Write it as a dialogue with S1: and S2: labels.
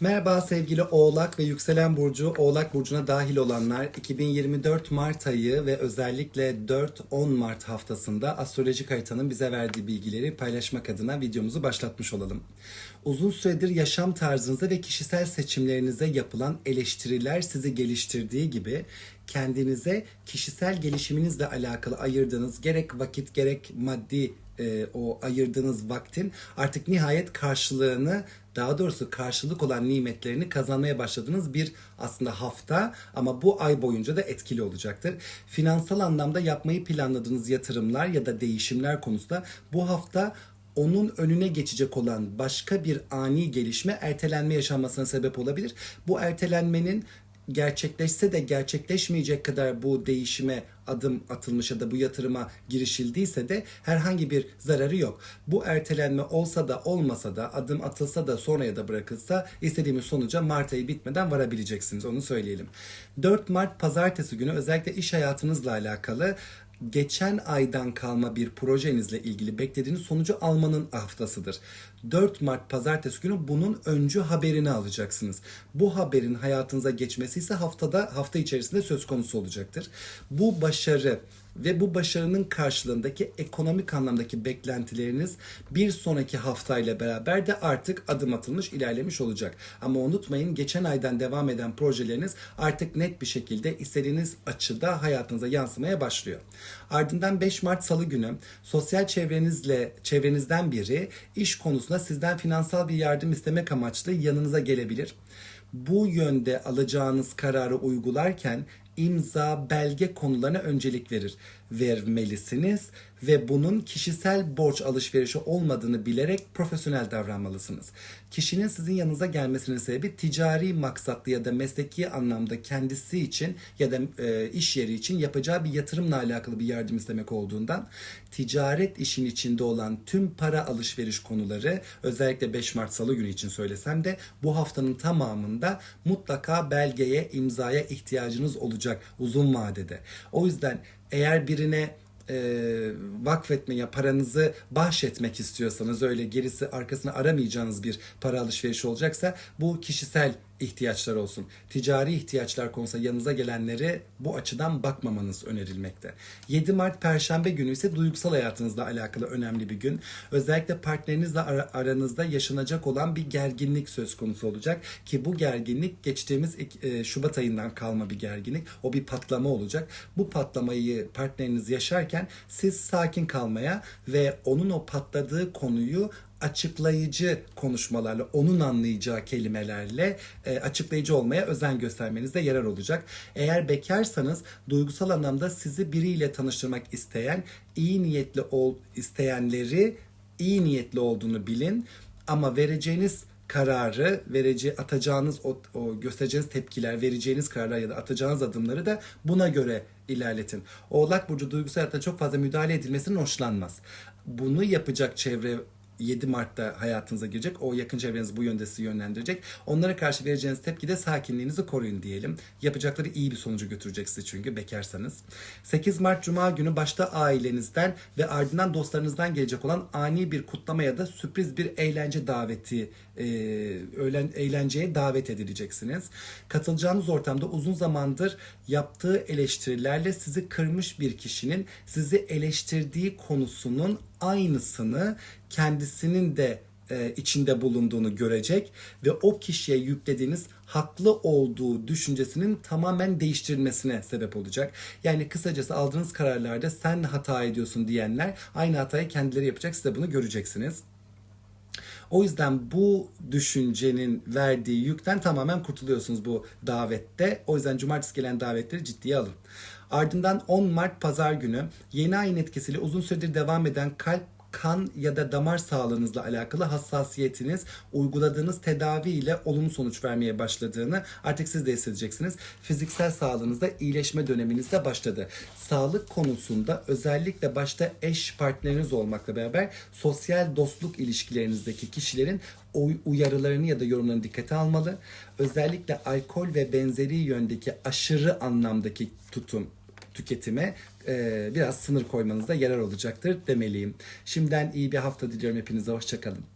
S1: Merhaba sevgili Oğlak ve Yükselen Burcu, Oğlak Burcu'na dahil olanlar 2024 Mart ayı ve özellikle 4-10 Mart haftasında astrolojik haritanın bize verdiği bilgileri paylaşmak adına videomuzu başlatmış olalım. Uzun süredir yaşam tarzınıza ve kişisel seçimlerinize yapılan eleştiriler sizi geliştirdiği gibi kendinize kişisel gelişiminizle alakalı ayırdığınız gerek vakit gerek maddi e, o ayırdığınız vaktin artık nihayet karşılığını daha doğrusu karşılık olan nimetlerini kazanmaya başladığınız bir aslında hafta ama bu ay boyunca da etkili olacaktır. Finansal anlamda yapmayı planladığınız yatırımlar ya da değişimler konusunda bu hafta onun önüne geçecek olan başka bir ani gelişme ertelenme yaşanmasına sebep olabilir. Bu ertelenmenin gerçekleşse de gerçekleşmeyecek kadar bu değişime adım atılmış ya da bu yatırıma girişildiyse de herhangi bir zararı yok. Bu ertelenme olsa da olmasa da adım atılsa da sonraya da bırakılsa istediğimiz sonuca Mart ayı bitmeden varabileceksiniz onu söyleyelim. 4 Mart pazartesi günü özellikle iş hayatınızla alakalı geçen aydan kalma bir projenizle ilgili beklediğiniz sonucu almanın haftasıdır. 4 Mart pazartesi günü bunun öncü haberini alacaksınız. Bu haberin hayatınıza geçmesi ise haftada hafta içerisinde söz konusu olacaktır. Bu başarı ve bu başarının karşılığındaki ekonomik anlamdaki beklentileriniz bir sonraki haftayla beraber de artık adım atılmış, ilerlemiş olacak. Ama unutmayın geçen aydan devam eden projeleriniz artık net bir şekilde istediğiniz açıda hayatınıza yansımaya başlıyor. Ardından 5 Mart Salı günü sosyal çevrenizle çevrenizden biri iş konusunda sizden finansal bir yardım istemek amaçlı yanınıza gelebilir. Bu yönde alacağınız kararı uygularken imza, belge konularına öncelik verir vermelisiniz ve bunun kişisel borç alışverişi olmadığını bilerek profesyonel davranmalısınız. Kişinin sizin yanınıza gelmesinin sebebi ticari maksatlı ya da mesleki anlamda kendisi için ya da e, iş yeri için yapacağı bir yatırımla alakalı bir yardım istemek olduğundan ticaret işin içinde olan tüm para alışveriş konuları özellikle 5 Mart Salı günü için söylesem de bu haftanın tamamında mutlaka belgeye, imzaya ihtiyacınız olacak uzun vadede. O yüzden eğer birine e, vakfetmeye, paranızı bahşetmek istiyorsanız öyle gerisi arkasını aramayacağınız bir para alışverişi olacaksa bu kişisel ihtiyaçlar olsun. Ticari ihtiyaçlar konusunda yanınıza gelenlere bu açıdan bakmamanız önerilmekte. 7 Mart Perşembe günü ise duygusal hayatınızla alakalı önemli bir gün. Özellikle partnerinizle ar- aranızda yaşanacak olan bir gerginlik söz konusu olacak ki bu gerginlik geçtiğimiz e, Şubat ayından kalma bir gerginlik. O bir patlama olacak. Bu patlamayı partneriniz yaşarken siz sakin kalmaya ve onun o patladığı konuyu açıklayıcı konuşmalarla, onun anlayacağı kelimelerle e, açıklayıcı olmaya özen göstermenizde yarar olacak. Eğer bekarsanız duygusal anlamda sizi biriyle tanıştırmak isteyen, iyi niyetli ol isteyenleri iyi niyetli olduğunu bilin ama vereceğiniz kararı, vereceği atacağınız o, o göstereceğiniz tepkiler, vereceğiniz kararlar ya da atacağınız adımları da buna göre ilerletin. Oğlak burcu duygusal hayatta çok fazla müdahale edilmesinden hoşlanmaz. Bunu yapacak çevre 7 Mart'ta hayatınıza girecek. O yakın çevreniz bu yönde sizi yönlendirecek. Onlara karşı vereceğiniz tepkide sakinliğinizi koruyun diyelim. Yapacakları iyi bir sonucu götürecek sizi çünkü bekarsanız. 8 Mart Cuma günü başta ailenizden ve ardından dostlarınızdan gelecek olan ani bir kutlama ya da sürpriz bir eğlence daveti e, öğlen, eğlenceye davet edileceksiniz. Katılacağınız ortamda uzun zamandır yaptığı eleştirilerle sizi kırmış bir kişinin sizi eleştirdiği konusunun aynısını kendisinin de e, içinde bulunduğunu görecek ve o kişiye yüklediğiniz haklı olduğu düşüncesinin tamamen değiştirilmesine sebep olacak. Yani kısacası aldığınız kararlarda sen hata ediyorsun diyenler aynı hatayı kendileri yapacak siz de bunu göreceksiniz. O yüzden bu düşüncenin verdiği yükten tamamen kurtuluyorsunuz bu davette. O yüzden cumartesi gelen davetleri ciddiye alın. Ardından 10 Mart pazar günü yeni ayın etkisiyle uzun süredir devam eden kalp kan ya da damar sağlığınızla alakalı hassasiyetiniz uyguladığınız tedavi ile olumlu sonuç vermeye başladığını artık siz de hissedeceksiniz. Fiziksel sağlığınızda iyileşme döneminiz de başladı. Sağlık konusunda özellikle başta eş partneriniz olmakla beraber sosyal dostluk ilişkilerinizdeki kişilerin uyarılarını ya da yorumlarını dikkate almalı. Özellikle alkol ve benzeri yöndeki aşırı anlamdaki tutum tüketime e, biraz sınır koymanızda yarar olacaktır demeliyim. Şimdiden iyi bir hafta diliyorum hepinize. Hoşçakalın.